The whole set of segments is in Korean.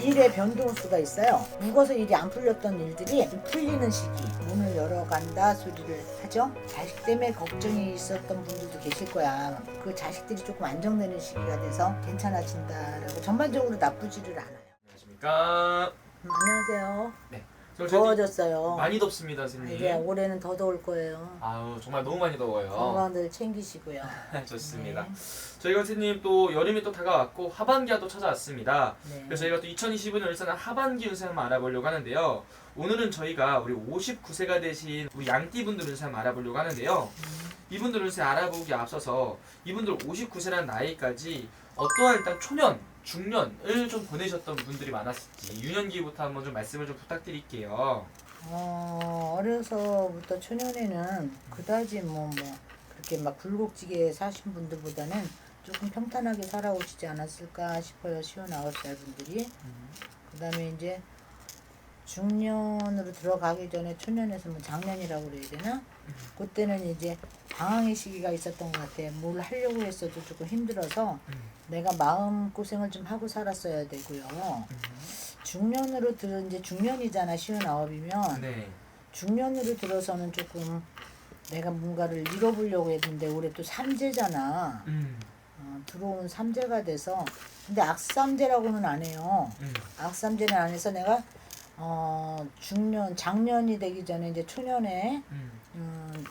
일의 변동수가 있어요. 묵어서 일이 안 풀렸던 일들이 풀리는 시기, 문을 열어간다 소리를 하죠. 자식 때문에 걱정이 있었던 분들도 계실 거야. 그 자식들이 조금 안정되는 시기가 돼서 괜찮아진다라고 전반적으로 나쁘지를 않아요. 안녕하십니까. 음, 안녕하세요. 저 더워졌어요. 많이 덥습니다, 선생님. 이제 올해는 더 더울 거예요. 아우 정말 너무 많이 더워요. 건강들 챙기시고요. 좋습니다. 네. 저희가 선생님 또 여름이 또 다가왔고 하반기가 또 찾아왔습니다. 네. 그래서 저희가 또 2025년 울산의 하반기 운세 한번 알아보려고 하는데요. 오늘은 저희가 우리 59세가 되신 우리 양띠분들 운세 한번 알아보려고 하는데요. 이분들 운세 알아보기 앞서서 이분들 59세라는 나이까지 어떠한 일단 초년, 중년을 좀 보내셨던 분들이 많았을지 유년기부터 한번 좀 말씀을 좀 부탁드릴게요. 어, 어려서부터 초년에는 그다지 뭐, 뭐, 그렇게 막 굴곡지게 사신 분들보다는 조금 평탄하게 살아오시지 않았을까 싶어요. 시원 아홉 살 분들이. 그 다음에 이제 중년으로 들어가기 전에 초년에서 뭐 작년이라고 그래야 되나? 그때는 이제 방황의 시기가 있었던 것 같아. 뭘 하려고 했어도 조금 힘들어서 내가 마음 고생을 좀 하고 살았어야 되고요. 중년으로 들어 이제 중년이잖아 쉬운 아홉이면 네. 중년으로 들어서는 조금 내가 뭔가를 이뤄보려고 했는데 올해 또 삼재잖아 음. 어, 들어온 삼재가 돼서 근데 악삼재라고는 안 해요 음. 악삼재는 안 해서 내가 어 중년 작년이 되기 전에 이제 초년에 음. 음,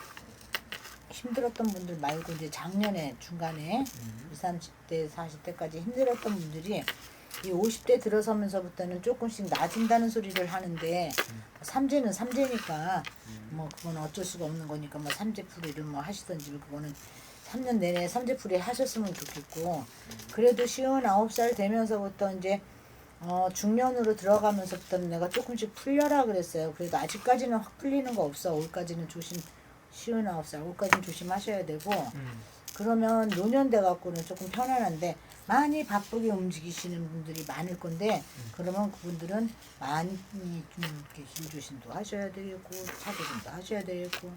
힘들었던 분들 말고 이제 작년에 중간에 음. 20, 30대, 40대까지 힘들었던 분들이 이 50대 들어서면서부터는 조금씩 나아진다는 소리를 하는데 삼재는 삼재니까 뭐 그건 어쩔 수가 없는 거니까 뭐 삼재풀이를 뭐 하시던지 그거는 3년 내내 삼재풀이 하셨으면 좋겠고 그래도 쉬운 9살 되면서부터 이제 어 중년으로 들어가면서부터는 내가 조금씩 풀려라 그랬어요. 그래도 아직까지는 확 풀리는 거 없어. 올까지는 조심 쉬운 9살 올까지는 조심하셔야 되고 음. 그러면 노년 돼 갖고는 조금 편안한데 많이 바쁘게 움직이시는 분들이 많을 건데 그러면 그분들은 많이 좀 이렇게 힘조심도 하셔야 되겠고 차조심도 하셔야 되겠고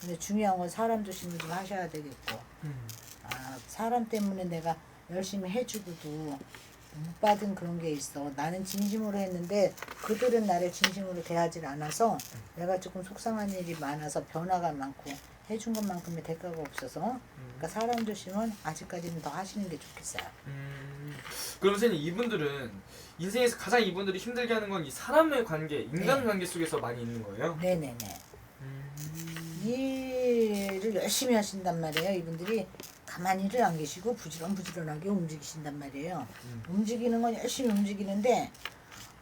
근데 중요한 건 사람 조심을 좀 하셔야 되겠고 음. 아 사람 때문에 내가 열심히 해주고도 못 받은 그런 게 있어 나는 진심으로 했는데 그들은 나를 진심으로 대하질 않아서 내가 조금 속상한 일이 많아서 변화가 많고 해준 것만큼의 대가가 없어서 그러니까 사람 조심은 아직까지는 더 하시는 게 좋겠어요. 음. 그럼 선생님 이분들은 인생에서 가장 이분들이 힘들게 하는 건 이 사람의 관계, 인간 관계 속에서 많이 있는 거예요? 네네네. 음. 일을 열심히 하신단 말이에요. 이분들이 가만히를 안 계시고 부지런부지런하게 움직이신단 말이에요. 음. 움직이는 건 열심히 움직이는데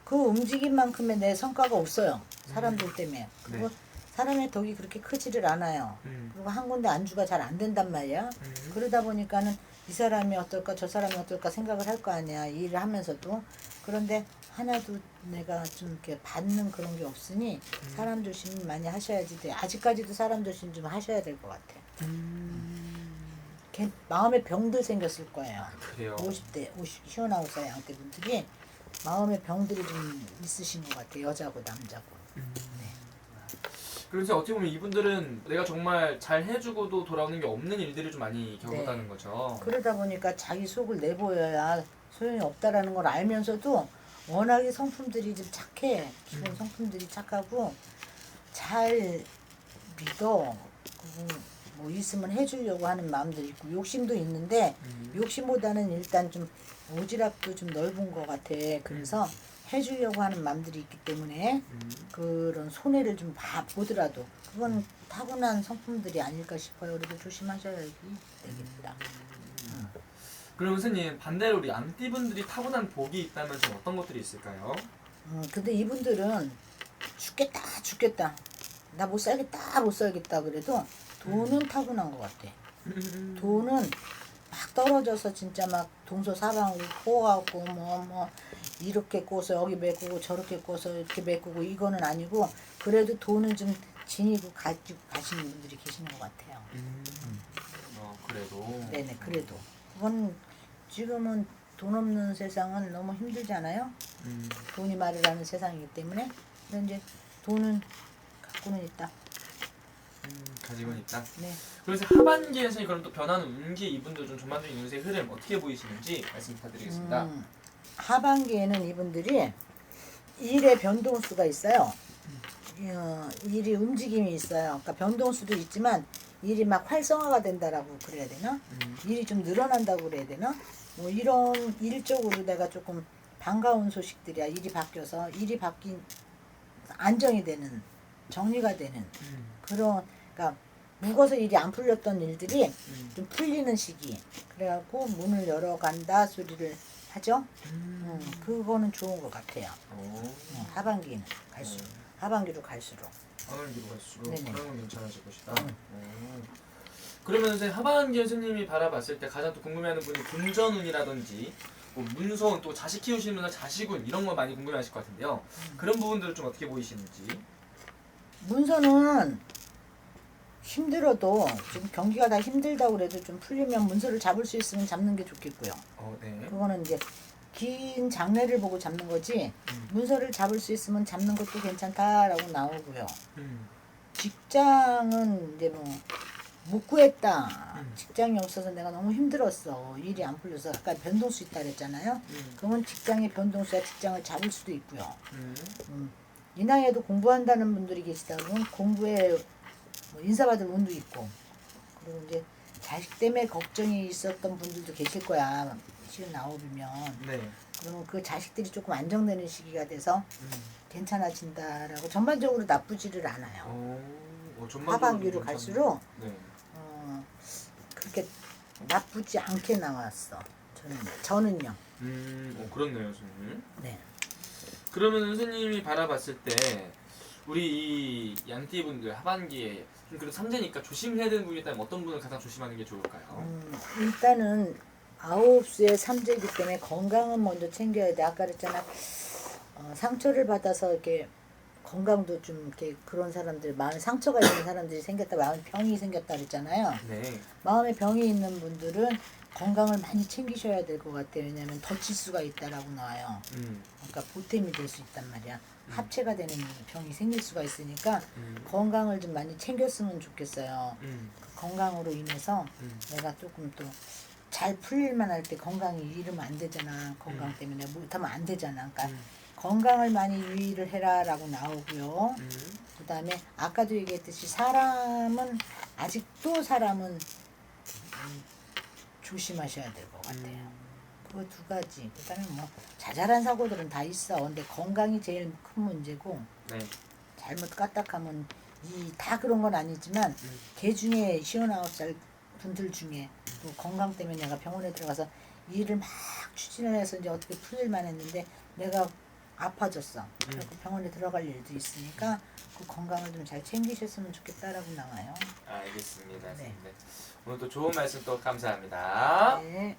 그 움직인 만큼의 내 성과가 없어요. 사람들 때문에. 그리고 네. 사람의 덕이 그렇게 크지를 않아요. 음. 그리고 한 군데 안주가 잘 안 된단 말이야. 음. 그러다 보니까는 이 사람이 어떨까 저 사람이 어떨까 생각을 할 거 아니야 이 일을 하면서도 그런데 하나도 내가 좀 이렇게 받는 그런 게 없으니 음. 사람 조심 많이 하셔야지 돼 아직까지도 사람 조심 좀 하셔야 될 것 같아 걔 마음에 병들 생겼을 거예요 아, 그래요. 50대 50 시원하우사 양대 분들이 마음에 병들이 좀 있으신 것 같아 여자고 남자고 그래서 어떻게 보면 이분들은 내가 정말 잘 해주고도 돌아오는 게 없는 일들을 좀 많이 겪었다는 거죠. 그러다 보니까 자기 속을 내보여야 소용이 없다라는 걸 알면서도 워낙에 성품들이 좀 착해. 기본 음. 성품들이 착하고 잘 믿어. 그리고 뭐 있으면 해주려고 하는 마음도 있고 욕심도 있는데 음. 욕심보다는 일단 좀 오지랖도 좀 넓은 것 같아. 그래서 해주려고 하는 마음들이 있기 때문에 음. 그런 손해를 좀 봐, 보더라도 그건 타고난 성품들이 아닐까 싶어요. 그래도 조심하셔야 되겠다. 그럼 선생님 반대로 우리 암띠분들이 타고난 복이 있다면 좀 어떤 것들이 있을까요? 음, 근데 이분들은 죽겠다 죽겠다 나 못 살겠다 못 살겠다 그래도 돈은 타고난 것 같아. 돈은 막 떨어져서 진짜 막 동서 사방으로 포갖고 뭐뭐 이렇게 꿔서 여기 메꾸고 저렇게 꿔서 이렇게 메꾸고 이거는 아니고 그래도 돈은 좀 지니고 가지고 가시는 분들이 계시는 것 같아요. 음. 어 그래도. 네네 그래도 그건 지금은 돈 없는 세상은 너무 힘들잖아요. 음. 돈이 말을 하는 세상이기 때문에 근데 이제 돈은 갖고는 있다. 음, 가지고는 있다. 네. 그래서 하반기에 선생님 그럼 또 변하는 운기 이분들 좀 전반적인 운세 흐름 어떻게 보이시는지 말씀 부탁드리겠습니다. 음, 하반기에는 이분들이 일의 변동수가 있어요. 어, 일이 움직임이 있어요. 그러니까 변동수도 있지만 일이 막 활성화가 된다라고 그래야 되나? 음. 일이 좀 늘어난다고 그래야 되나? 뭐 이런 일적으로 내가 조금 반가운 소식들이야. 일이 바뀌어서 일이 바뀐 안정이 되는 정리가 되는 음. 그런 그러니까 묵어서 일이 안 풀렸던 일들이 음. 좀 풀리는 시기. 그래갖고 문을 열어간다 소리를 하죠. 음. 음, 그거는 좋은 것 같아요. 오. 음, 하반기는 갈수록 하반기로 갈수록. 하반기로 갈수록 네네. 그런 건 괜찮아질 것이다. 음. 오. 그러면 선생님 하반기 선생님이 바라봤을 때 가장 또 궁금해하는 분이 금전운이라든지 뭐 문서운 또 자식 키우시는 분은 자식운 이런 거 많이 궁금해하실 것 같은데요. 그런 부분들을 좀 어떻게 보이시는지. 문서는 힘들어도 지금 경기가 다 힘들다고 그래도 좀 풀리면 문서를 잡을 수 있으면 잡는 게 좋겠고요. 어, 네. 그거는 이제 긴 장래를 보고 잡는 거지 음. 문서를 잡을 수 있으면 잡는 것도 괜찮다라고 나오고요. 음. 직장은 이제 뭐 못 구했다. 음. 직장이 없어서 내가 너무 힘들었어. 일이 안 풀려서 아까 변동수 있다 그랬잖아요. 음. 그러면 직장의 변동수야 직장을 잡을 수도 있고요. 음. 음, 이 나이에도 공부한다는 분들이 계시다 보면 공부에 뭐 인사받을 운도 있고 그리고 이제 자식 때문에 걱정이 있었던 분들도 계실 거야. 쉬운 아홉이면 네. 그러면 그 자식들이 조금 안정되는 시기가 돼서 음. 괜찮아진다라고 전반적으로 나쁘지를 않아요. 오. 어, 전반적으로 하반기로 괜찮네. 갈수록 네. 어, 그렇게 나쁘지 않게 나왔어. 저는 저는요. 음. 어, 그렇네요, 선생님. 네. 그러면 선생님이 바라봤을 때 우리 이 양띠 분들 하반기에 좀 그래도 삼재니까 조심해야 되는 분이 있다면 어떤 분을 가장 조심하는 게 좋을까요? 음, 일단은 아홉 수의 삼재이기 때문에 건강은 먼저 챙겨야 돼. 아까 그랬잖아. 어, 상처를 받아서 이렇게 건강도 좀 이렇게 그런 사람들 마음에 상처가 있는 사람들이 생겼다 마음에 병이 생겼다 그랬잖아요. 네. 마음에 병이 있는 분들은 건강을 많이 챙기셔야 될 것 같아요. 왜냐하면 덧칠 수가 있다라고 나와요. 음. 그러니까 보탬이 될 수 있단 말이야. 합체가 되는 병이 생길 수가 있으니까 음. 건강을 좀 많이 챙겼으면 좋겠어요. 음. 그 건강으로 인해서 음. 내가 조금 또 잘 풀릴만 할 때 건강이 잃으면 안 되잖아. 건강 때문에 못하면 안 되잖아. 그러니까 음. 건강을 많이 유의를 해라라고 나오고요. 음. 그 다음에 아까도 얘기했듯이 사람은 아직도 사람은 음, 조심하셔야 될 것 같아요. 음. 그거 두 가지. 그 다음에 뭐 자잘한 사고들은 다 있어. 근데 건강이 제일 큰 문제고 네. 잘못 까딱하면 이 다 그런 건 아니지만 음. 개 중에 시원아홉 살 분들 중에 또 건강 때문에 내가 병원에 들어가서 일을 막 추진을 해서 이제 어떻게 풀릴만 했는데 내가 아파졌어. 그래서 병원에 들어갈 일도 있으니까 그 건강을 좀 잘 챙기셨으면 좋겠다라고 나와요. 알겠습니다. 네. 네. 오늘 또 좋은 말씀 또 감사합니다. 네.